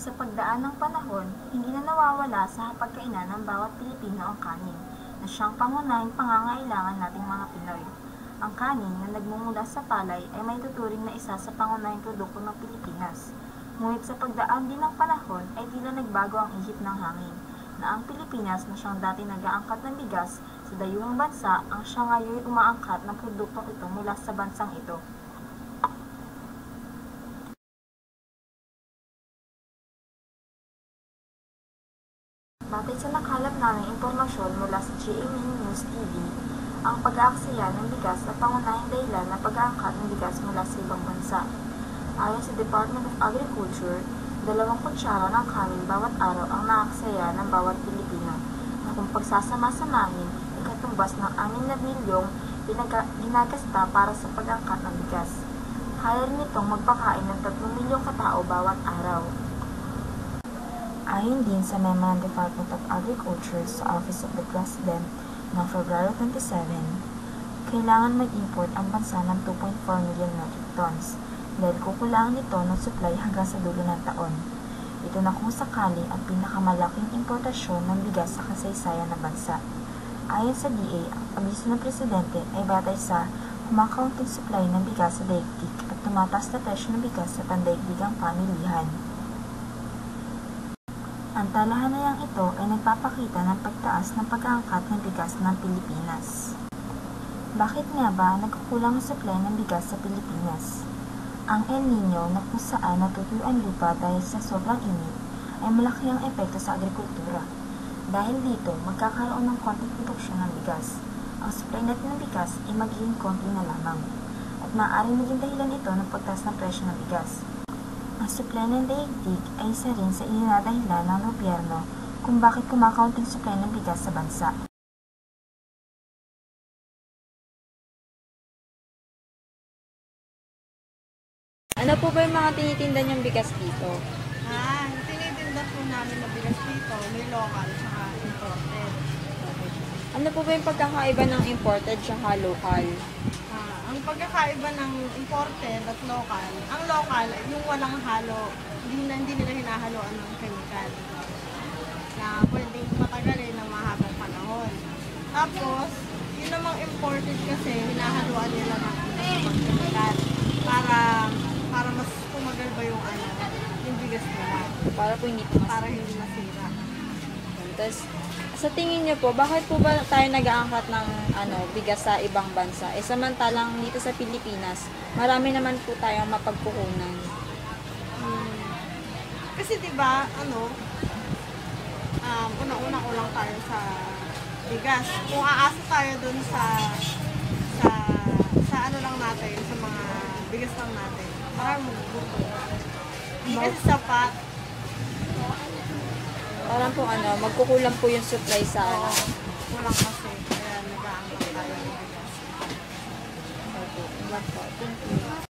Sa pagdaan ng panahon, hindi na nawawala sa hapagkainan ng bawat Pilipino ang kanin, na siyang pangunahing pangangailangan nating mga Pinoy. Ang kanin na nagmumula sa palay ay may tuturing na isa sa pangunahing produkto ng Pilipinas. Ngunit sa pagdaan din ng panahon ay tila nagbago ang ihip ng hangin, na ang Pilipinas na siyang dati nag-aangkat ng bigas sa dayuhang bansa ang siya ngayon umaangkat ng produktong ito mula sa bansang ito. Batay sa nakalap naming impormasyon mula sa GMA News TV, ang pag-aaksaya ng bigas ay pangunahing dahilan ng pag-aangkat ng bigas mula sa ibang bansa. Ayon sa Department of Agriculture, dalawang kutsara ng kanin bawat araw ang naaksaya ng bawat Pilipino, na kung pagsasama-samahin, ay katumbas ng 6 na bilyong ginagasta para sa pag-angkat ng bigas. Kaya rin itong magpakain ng 3 milyong katao bawat araw. Ayon din sa memo ng Department of Agriculture sa Office of the President noong February 27, kailangan mag-import ang bansa ng 2.4 million metric tons dahil kukulangan ito ng supply hanggang sa dulo ng taon. Ito na kung sakali ang pinakamalaking importasyon ng bigas sa kasaysayan ng bansa. Ayon sa DA, ang abiso ng Presidente ay batay sa kumakaunting supply ng bigas sa daigdig at tumataas na presyo ng bigas sa pandaigdigang pamilihan. Ang talahanayang ito ay nagpapakita ng pagtaas ng pag-aangkat ng bigas ng Pilipinas. Bakit nga ba nagkukulang ang supply ng bigas sa Pilipinas? Ang El Nino na kung saan natutuyo ang lupa dahil sa sobrang init ay malaki ang epekto sa agrikultura. Dahil dito, magkakaroon ng konting produksyon ng bigas. Ang supply natin ng bigas ay magiging konti na lamang at maaaring maging dahilan ito ng pagtaas ng presyo ng bigas. Ang supply ng daigdig ay isa rin sa ininadahilan ng gobyerno kung bakit kumakaunting supply ng bigas sa bansa. Ano po ba yung mga tinitinda niyong bigas dito? Ah, tinitinda po namin na bigas dito, may local saka imported. Ano po ba yung pagkakaiba ng imported at local? Ang pagkakaiba ng imported at local, ang local, yung walang halo, hindi, na, hindi nila hinahaloan ng chemical na pwedeng matagalin ng mahabang panahon. Tapos, yun namang imported kasi, hinahaluan nila ng chemical para para mas tumagal ba yung ano, yung bigas nila, Para po hindi para hindi masira. Tapos, sa tingin niyo po, bakit po ba tayo nag-aangkat ng ano, bigas sa ibang bansa? Eh, samantalang dito sa Pilipinas, marami naman po tayong mapagkukunan. Hmm. Kasi 'di ba, ano, um, una-una ko lang tayo sa bigas. Kung aasa tayo dun sa sa sa ano lang natin, sa mga bigas lang natin, parang magugutom. Hindi kasi sapat. Parang po ano, magkukulang po yung supply sa ano. kulang kasi. Kaya nag-aangkat tayo. Okay, po. Thank you.